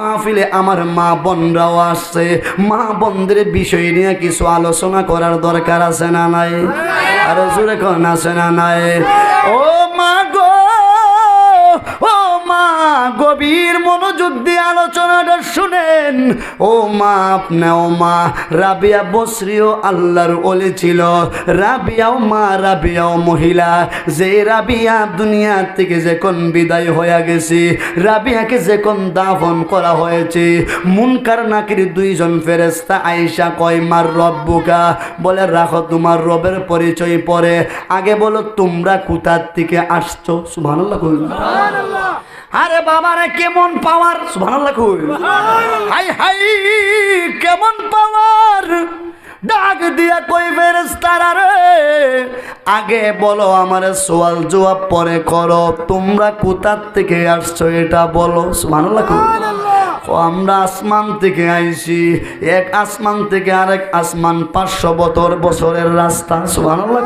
মাহফিলে আমার মা বোনরাও আসছে। মা বোনদের বিষয় নিয়ে কিছু আলোচনা করার দরকার আছে না নাই? আর জোরে কন, আছে না নাই? ও মা গো গভীর মনোযোগ দিয়ে আলোচনাটা শুনেন। ও মা, আপনি, ও মা, রাবিয়া বসরিও আল্লাহর ওলি ছিল। রাবিয়াও মা, রাবিয়াও মহিলা। যে রাবিয়া দুনিয়া থেকে যখন বিদায় হয়ে গেছে, রাবিয়াকে যখন দাফন করা হয়েছে, মুনকার নাকির দুইজন ফেরেস্তা আয়েশা কয়, মার রব্বুকা। বলে, রাখো, তোমার রবের পরিচয় পরে। আগে বলো, তোমরা কোথার থেকে আসছো? সুবহানাল্লাহ। আরে বাবা রে কেমন পাওয়ার সুবহানাল্লাহ কই। হাই হাই, কেমন পাওয়ার ডাক দিয়া কই ফেরেস্তারা রে? আগে বলো আমার সোয়াল জবাব পরে করো। তোমরা কোথার থেকে আসছো এটা বলো। সুবহানাল্লাহ কইল ও আমরা আসমান থেকে আইছি, এক আসমান থেকে আরেক আসমান, পাঁচশো বছর বছরের রাস্তা, সুবহানাল্লাহ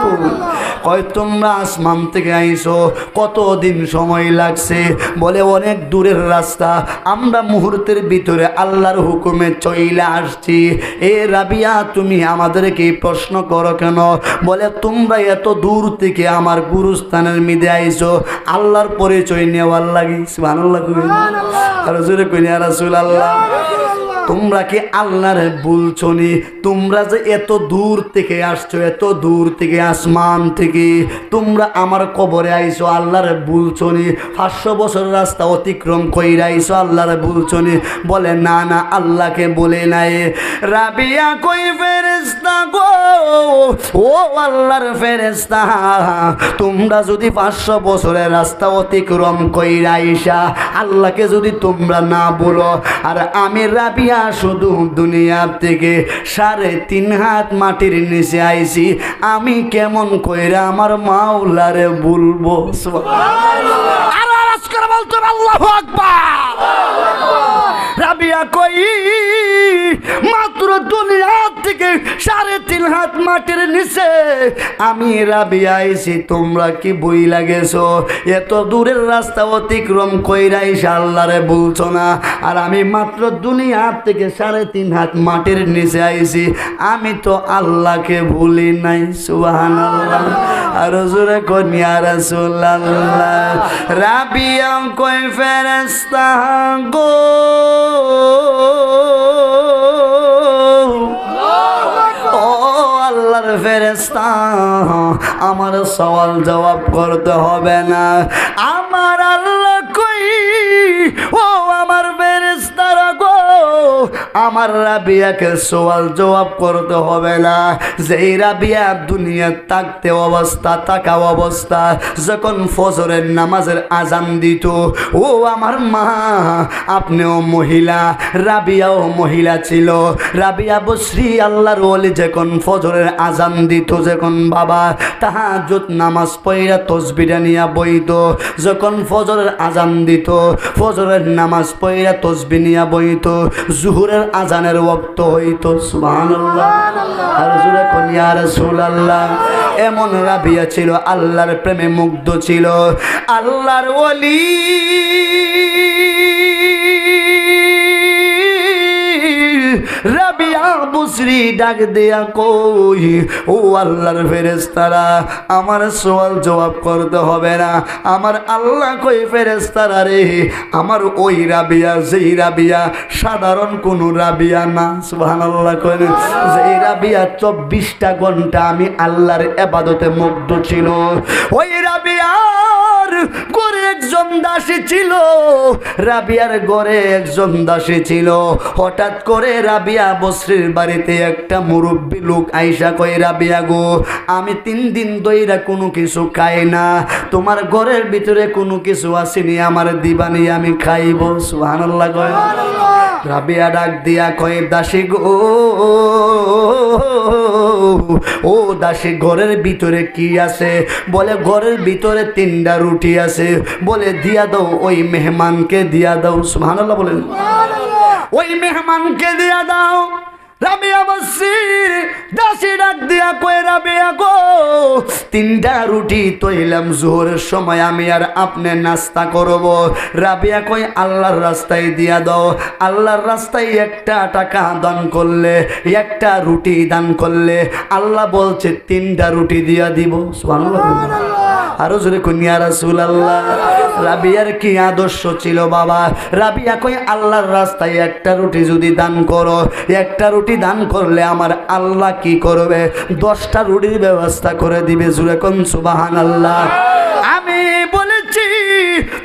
কয়, তোমরা আসমান থেকে আইছো, কতদিন সময় লাগছে? বলে, অনেক দূরের রাস্তা, আমরা মুহূর্তের ভিতরে আল্লাহর হুকুমে চইলে আসছি। এ রাবিয়া, তুমি আমাদেরকে প্রশ্ন করো কেন? বলে, তোমরা এত দূর থেকে আমার গুরুস্থানের মিদে আইছো, আল্লাহর পরিচয় নেওয়ার লাগি। কইল আর জোরে কইনি আর আল্লাহ তোমরা কি আল্লাহরে বলছো নি? তোমরা যে এত দূর থেকে আসছো, এত দূর থেকে আসমান থেকে, তোমরা আমার কবরে আইছো আল্লাহরে বলছো নি? পাঁচশো বছর রাস্তা অতিক্রম কইরা আইছো আল্লাহরে বলছো নি? বলে, না না, আল্লাহকে বলে নাই। রাবিয়া কই ফেরেস্তা গো? ও আল্লাহর ফেরেস্তা তোমরা যদি পাঁচশো বছরের রাস্তা অতিক্রম কইরা আইসা, আল্লাহকে যদি তোমরা না বলো, আর আমি রাবিয়া শুধু দুনিয়ার থেকে সাড়ে তিন হাত মাটির নিচে আইছি। আমি কেমন কইরা আমার মাওলারে বলব? রাবিয়া কই? মাত্র দুনিয়া সাড়ে তিন হাত মাটির নিচে। আমি রাবিয়া আইছি, তোমরা কি বই লাগেছো? এত দূরের রাস্তা অতিক্রম কইরা এসে আল্লাহরে বলছো না। আর আমি মাত্র দুনিয়া থেকে সাড়ে তিন হাত মাটির নিচে আইছি। আমি তো আল্লাহকে ভুলি নাই সুবাহান আর জোরে কনিয়া রাসূলুল্লাহ? রাবিয়া কই ফেরেস্তা গো। ফেরেস্তা আমার সওয়াল জবাব করতে হবে না। আমার আমার রাবিয়াকে সওয়াল জবাব করতে হবে না। যেই রাবিয়া দুনিয়া থাকতে অবস্থা, থাকা অবস্থা, যখন ফজরের নামাজের আজান দিত, ও আমার মা, আপনিও মহিলা, রাবিয়াও মহিলা ছিল। রাবিয়া বশ্রী আল্লাহর ওলি যখন ফজরের আজান দিত, যখন বাবা তাহাজুত নামাজ পইরা তসবিরা নিয়া বইত, যখন ফজরের আজান দিত, ফজরের নামাজ পইরা তসবি নিয়া বইত, জুহুরের আজানের ওক্ত হইত রাসূলুল্লাহ এমন রাবিয়া ছিল আল্লাহর প্রেমে মুগ্ধ ছিল। আল্লাহর ওলি রাবিয়া বুসরি ডাক দেয়া কই, ও আল্লাহর ফেরেস্তারা আমার সওয়াল জবাব করতে হবে না। আমার আল্লাহ কই ফেরেস্তারা রে? আমার ওই রাবিয়া, যেই রাবিয়া, সাধারণ কোন রাবিয়া না। সুবহানাল্লাহ কই যেই রাবিয়া চব্বিশটা ঘণ্টা আমি আল্লাহর এবাদতে মুগ্ধ ছিল, ওই রাবিয়ার করে একজন দাসী ছিল, রাবিয়ার গড়ে একজন দাসী ছিল। হঠাৎ করে রাবিয়া বাড়িতে একটা মুরব্বী লোক আইসা কই রাবিয়া গো, আমি তিন দিন দইরা কোনো কিছু খাই না, তোমার ঘরের ভিতরে কোনো কিছু আসেনি, আমার দিবানি আমি খাইব। সুবহানাল্লাহ কয়। রাবিয়া ডাক দিয়া কয়ে দাসী গো ও দাসী ঘরের ভিতরে কি আছে? বলে ঘরের ভিতরে তিনটা রুটি আছে। বলে দিয়া দাও ওই মেহমানকে দিয়া দাও। সুহানাল্লাহ বলেন। ওই মেহমানকে দিয়া দাও। রাবিয়া দাসি দিয়া রাবিয়া তিনটা রুটি জোহরের সময় আমি আর নাস্তা রাবিয়া কই রাস্তায় দিয়া দাও। আল্লাহর রাস্তায় একটা টাকা দান করলে, একটা রুটি দান করলে, আল্লাহ বলছে, তিনটা রুটি দিয়া দিব। আরও জোরে কন্যা রাসুল আল্লাহ রাবিয়ার কি আদর্শ ছিল বাবা? রাবিয়া কই আল্লাহর রাস্তায় একটা রুটি যদি দান করো, একটা রুটি দান করলে আমার আল্লাহ কি করবে? দশটা রুটির ব্যবস্থা করে দিবে। জুড়ে কোন সুবাহান আল্লাহ আমি বলেছি,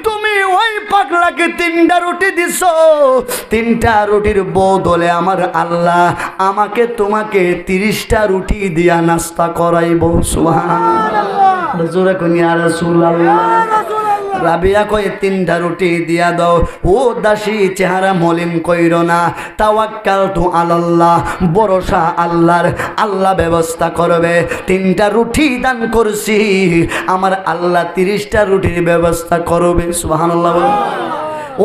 তুমি ওই পাগলাকে তিনটা রুটি দিছ। তিনটা রুটির বদলে আমার আল্লাহ আমাকে তোমাকে তিরিশটা রুটি দিয়া নাস্তা করাইব। সুহান জোরে কনিয়া রাসূলুল্লাহ। রাবিয়া কয়ে তিনটা রুটি দিয়া দাও। ও দাসী চেহারা মলিন কইর না। তাওয়াক্কাল তু আল্লাহ ভরসা আল্লাহর আল্লাহ ব্যবস্থা করবে। তিনটা রুটি দান করছি। আমার আল্লাহ তিরিশটা রুটির ব্যবস্থা করবে। সুবহানাল্লাহ বলো।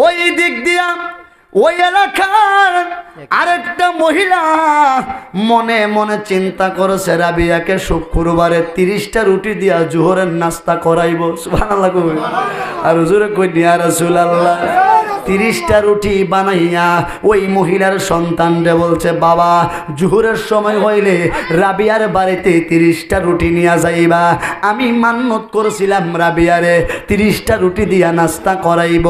ওই দিক দিয়া ওই এলাকার আরেকটা মহিলা মনে মনে চিন্তা করো রাবিয়াকে শুক্রবারে তিরিশটা রুটি দিয়া জোহরের নাস্তা করাইব। সুবহানাল্লাহ কই আর হুজুরে কই দিয়া রাসূলুল্লাহ। তিরিশটা রুটি বানাইয়া ওই মহিলার সন্তানরে বলছে, বাবা, জুহুরের সময় হইলে রাবিয়ার বাড়িতে তিরিশটা রুটি নিয়ে যাইবা। আমি মান্যত করেছিলাম রাবিয়ারে, তিরিশটা রুটি দিয়া নাস্তা করাইব।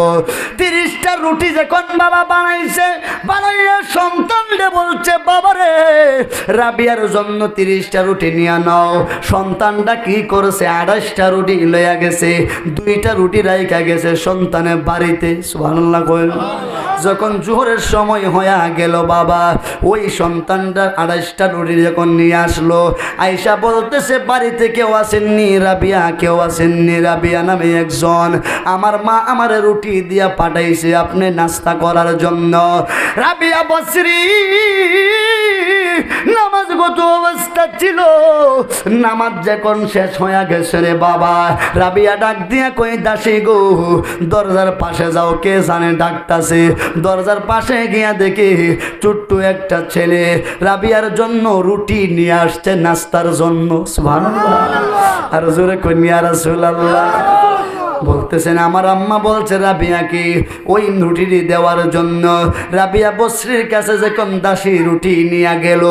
তিরিশটা রুটি যখন বাবা বানাইছে, বানাইয়া সন্তানরে বলছে বাবারে রাবিয়ার জন্য তিরিশটা রুটি নিয়ে নাও। সন্তানটা কি করেছে আঠাশটা রুটি লইয়া গেছে, দুইটা রুটি রাইখা গেছে সন্তানের বাড়িতে, সুবহানাল্লাহ। কইল যখন জোহরের সময় হয়ে গেল বাবা, ওই সন্তানটা আড়াইশটা রুটি যখন নিয়ে আসলো, আইসা বলতেছে, বাড়িতে কেউ আসেননি, রাবিয়া, কেউ আসেননি, রাবিয়া নামে একজন। আমার মা আমার রুটি দিয়া পাঠাইছে, আপনি নাস্তা করার জন্য। রাবিয়া বসরি নামাজ গত অবস্থা ছিল। নামাজ যখন শেষ হয়ে গেছে রে বাবা, রাবিয়া ডাক দিয়া কই দাসী গো, দরজার পাশে যাও, কে জানে ডাকতাছে? দরজার পাশে গিয়া দেখি ছোট্ট একটা ছেলে, রাবিয়ার জন্য রুটি নিয়ে আসছে নাস্তার জন্য। আর জোরে কন্যা রাসূলুল্লাহ। বলতেছেন আমার আম্মা বলছে রাবিয়াকে ওই রুটি দেওয়ার জন্য। রাবিয়া বস্রির কাছে যখন দাসী রুটি নিয়ে গেল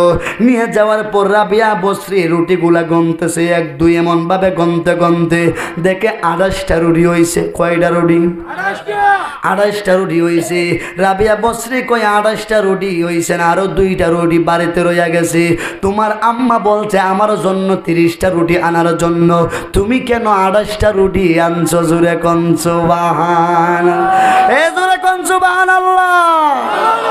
নিয়ে যাওয়ার পর রাবিয়া বস্রি রুটিগুলা গনতেছে এক দুই এমন ভাবে গনতে গনতে। দেখে আড়াইশটা রুটি হয়েছে কয়টা রুটি? আড়াইশটা। রুটি হয়েছে রাবিয়া বস্রি কয় আড়াইশটা রুটি হয়েছে না আরও দুইটা রুটি বাড়িতে রয়ে গেছে। তোমার আম্মা বলছে আমার জন্য তিরিশটা রুটি আনার জন্য। তুমি কেন আড়াইশটা রুটি আনছো জুড়ে কঞ্চ বাহান এ দূরে কঞ্চ বাহান আল্লাহ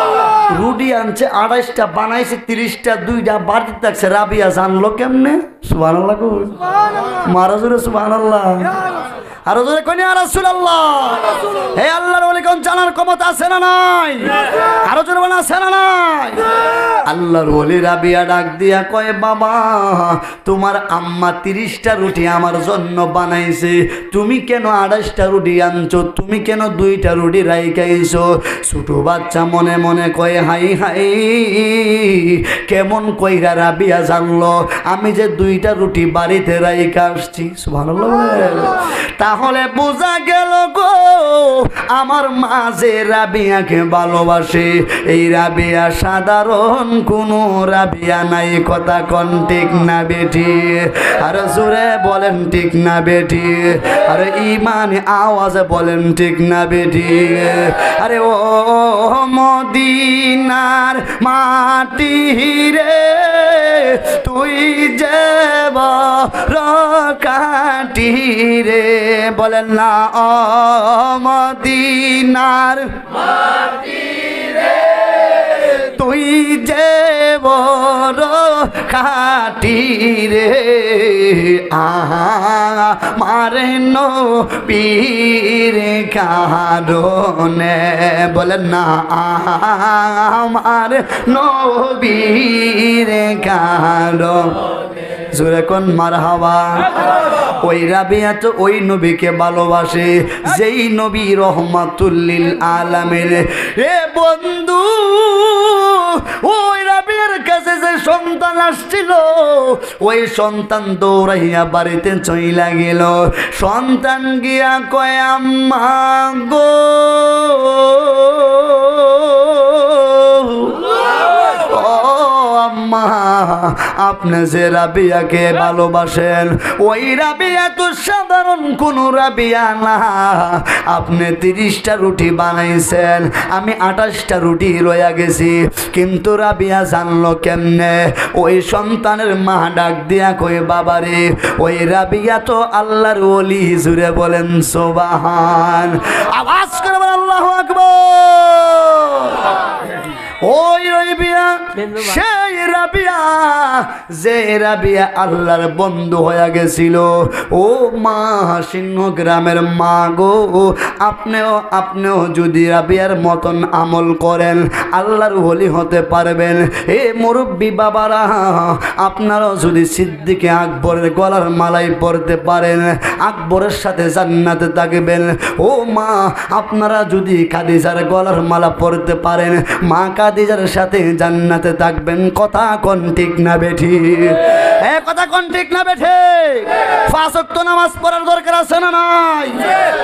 রুটি আনছে আড়াইশটা বানাইছে তিরিশটা দুইটা বাড়িতে থাকছে। রাবিয়া জানলো কেমনে? সুবাহ আল্লাহ মারা জুড়ে সুবাহ আল্লাহ আরও জোরে কনি আর রাসূলুল্লাহ। হে আল্লাহর ওলি কোন জানার ক্ষমতা আছে না নাই? আরও জোরে বলা আছে না নাই? আল্লাহর ওলি রাবিয়া ডাক দিয়া কয় বাবা তোমার আম্মা তিরিশটা রুটি আমার জন্য বানাইছে। তুমি কেন আড়াইশটা রুটি আনছো? তুমি কেন দুইটা রুটি রাইখাইছো ছোট বাচ্চা মনে মনে কয় হাই হাই, কেমন কইরা রাবিয়া জানলো? আমি যে দুইটা রুটি বাড়িতে রাইখা আসছি ভালো তাহলে বোঝা গেল গো, আমার মাঝে রাবিয়াকে ভালোবাসে, এই রাবিয়া সাধারণ কোনো রাবিয়া নাই, কথা কন ঠিক না বেটি আর জোরে বলেন ঠিক না বেটি আরে ইমান আওয়াজে বলেন ঠিক না বেটি আরে ও মাটি রে তুই যে কাটি রে বলেন না অমদিনার মাটি মদিনার তুই যে বড় খাটি রে মারে নো পীর কারণে বলে না আমার নবীর কারণ। জোরে কোন মার হাওয়া ওই রাবিয়া তো ওই নবীকে ভালোবাসে, যেই নবী রহমাতুল্লিল আলামের এ বন্ধু, ওই রাবিয়ার কাছে যে সন্তান আসছিল, ওই সন্তান দৌড়াইয়া বাড়িতে চইলা গেল। সন্তান গিয়া কয়, আম্মা গো। আপনি যে রাবিয়াকে ভালোবাসেন, ওই রাবিয়া তো সাধারণ কোন রাবিয়া না। আপনি তিরিশটা রুটি বানাইছেন, আমি আঠাশটা রুটি রয়ে গেছি। কিন্তু রাবিয়া জানলো কেমনে? ওই সন্তানের মা ডাক দিয়া কই বাবারে, ওই রাবিয়া তো আল্লাহর ওলি জুড়ে বলেন, সোবাহান। আওয়াজ করে আল্লাহ আকবর। ওই রবিয়া সেই রাবিয়া যে রাবিয়া আল্লাহর বন্ধু হয়ে গেছিল। ও মা সিংহ গ্রামের মা গো আপনিও আপনিও যদি রাবিয়ার মতন আমল করেন আল্লাহর হলি হতে পারবেন। এ মুরব্বী বাবারা আপনারাও যদি সিদ্দিকে আকবরের গলার মালাই পরতে পারেন আকবরের সাথে জান্নাতে থাকবেন। ও মা আপনারা যদি খাদিজার গলার মালা পরতে পারেন মা কাদিজার সাথে জান্নাতে থাকবেন। কথা কোন ঠিক না বেঠি? এ, কথা কোন ঠিক না বেঠে? ওয়াক্ত নামাজ পড়ার দরকার আছে না নাই?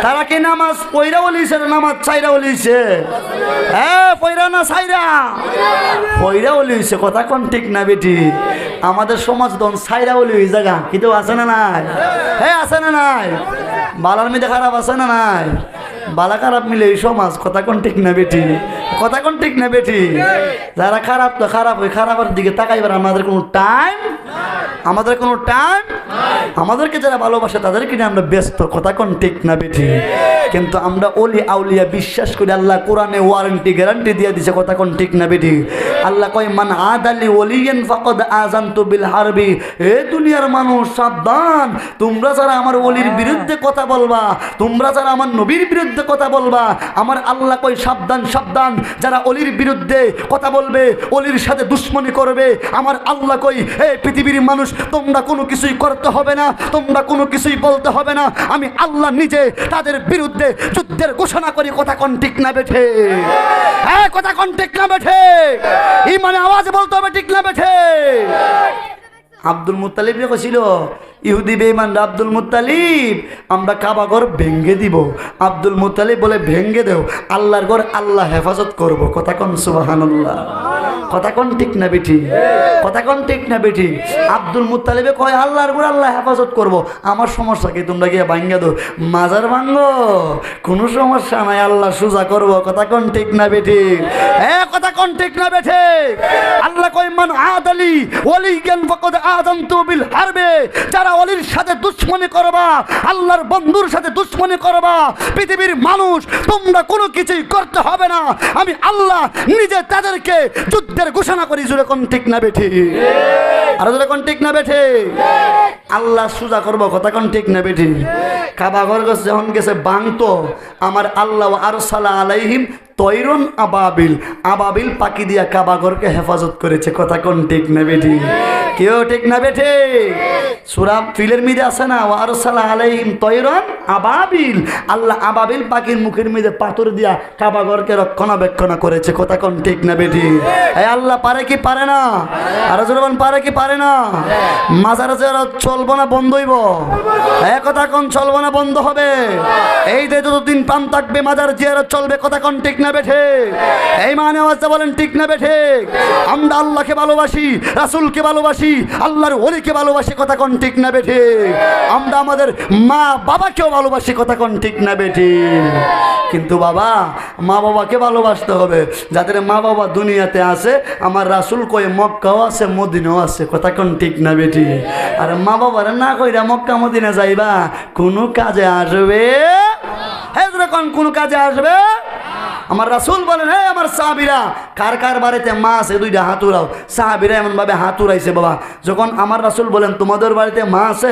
তারা কি নামাজ পয়রা বলিছে নামাজ চাইরা বলিছে? হ্যাঁ পয়রা না চাইরা পয়রা বলিছে, কথা কোন ঠিক না বেটি আমাদের সমাজ দন সাইরা বলি ওই জায়গা। কিন্তু আছে না নাই? হ্যাঁ আছে না নাই? বালার মেয়েদের খারাপ আছে না নাই? বালা খারাপ মিলে এই সমাজ, কথা কোন ঠিক না বেটি কথা কোন ঠিক না বেটি যারা খারাপ তো খারাপ, ওই খারাপের দিকে তাকাইবার আমাদের কোনো টাইম আমাদের কোনো টাইম আমাদেরকে যারা ভালোবাসে তাদেরকে নিয়ে আমরা ব্যস্ত, কথা কোন ঠিক না বেটি কিন্তু আমরা অলি আউলিয়া বিশ্বাস করি, আল্লাহ কোরআনে ওয়ারেন্টি গ্যারান্টি দিয়ে দিছে, কথা কোন ঠিক না বেটি আল্লাহ কয়, মান আদালি ওলিয়েন ফাকদ আজান্তু বিল হারবি। এ দুনিয়ার মানুষ, সাবধান। তোমরা যারা আমার অলির বিরুদ্ধে কথা বলবা, তোমরা যারা আমার নবীর বিরুদ্ধে কথা বলবা, আমার আল্লাহ কই সাবধান সাবধান। যারা অলির বিরুদ্ধে কথা বলবে, অলির সাথে দুশ্মনী করবে, আমার আল্লাহ কই এই পৃথিবীর মানুষ, তোমরা কোনো কিছুই করতে হবে না, তোমরা কোনো কিছুই বলতে হবে না। আমি আল্লাহ নিজে তাদের বিরুদ্ধে যুদ্ধের ঘোষণা করি, কথা কোন ঠিক না বেঠে? হ্যাঁ কথা কোন ঠিক না বেঠে? ইমানে আওয়াজ বলতে হবে ঠিক না বেঠে? আব্দুল মুতালিব ছিল ইহুদি বেমান আব্দুল মুতালিব আমরা কাবা ঘর ভেঙ্গে দিব। আব্দুল মুতালিব বলে ভেঙ্গে দেও, আল্লাহর ঘর আল্লাহ হেফাজত করব। কথা কোন সুবাহান্লাহ কথা কোন ঠিক না বেঠি? কথা কোন ঠিক না বেঠি? আব্দুল মুতালিবে কয়, আল্লাহর ঘর আল্লাহ হেফাজত করব। আমার সমস্যা কি? তোমরা গিয়ে ভাঙ্গা দো মাজার ভাঙ্গ কোনো সমস্যা নাই, আল্লাহ সোজা করব। কথা কন ঠিক না বেঠি? হ্যাঁ কথা কন ঠিক না বেঠে? আল্লাহ কয়, মান আদালি ওলি জ্ঞান ফকদ আদান্ত বিল হারবে। যারা অলির সাথে দুশ্মনী করবা, আল্লাহর বন্ধুর সাথে দুশ্মনী করবা। পৃথিবীর মানুষ, তোমরা কোনো কিছুই করতে হবে না। আমি আল্লাহ নিজে তাদেরকে যুদ্ধের ঘোষণা করি যেরকম ঠিক না বেঠি আর কোন ঠিক না বেঠে? আল্লাহ সুজা করব, কথা কোন ঠিক না বেঠি? কাবা ঘর গেছে, যখন গেছে বাংতো, আমার আল্লাহ আর সালা আলাইহিম তৈরন আবাবিল আবাবিল পাখি দিয়া কাবাগরকে হেফাজত করেছে, কথা কোন ঠিক না বেঠি? কেউ ঠিক না বেঠে? সুরা ফিলের মিদে আছে না আর সালা আলাইহিম তৈরন আবাবিল, আল্লাহ আবাবিল পাখির মুখের মিদে পাথর দিয়া কাবাগরকে রক্ষণাবেক্ষণ করেছে, কথা কোন ঠিক না বেঠি? আল্লাহ, পারে কি পারে না? আর পারে কি পারে না। মাজারে যারা চলবো না বন্ধ হইব। এক কথা কোন চলবো না বন্ধ হবে। এই যে যতদিন পাম থাকবে মাজার জিয়ারত চলবে কথা কোন ঠিক না বেঠে? এই মানে আওয়াজটা বলেন ঠিক না বেঠে? আমরা আল্লাহকে ভালোবাসি রাসূলকে ভালোবাসি আল্লাহর ওলিকে ভালোবাসি কথা কোন ঠিক না বেঠে? আমরা আমাদের মা বাবাকেও ভালোবাসি কথা কোন ঠিক না বেঠে? কিন্তু বাবা মা বাবাকে ভালোবাসতে হবে। যাদের মা বাবা দুনিয়াতে আছে আমার রাসুল কয়ে মক্কাও আছে মদিনাও আছে কথা কোন ঠিক না বেটি? আর মা বাবার না কইরা মক্কা মদিনা যাইবা, কোনো কাজে আসবে? হ্যাঁ কোন কোনো কাজে আসবে? আমার রাসুল বলেন হ্যাঁ আমার সাহাবিরা, কার কার বাড়িতে মা আছে, দুইটা হাতুরাও সাহাবিরা এমন ভাবে হাতুরাইছে বাবা। যখন আমার রাসুল বলেন, তোমাদের বাড়িতে মা আছে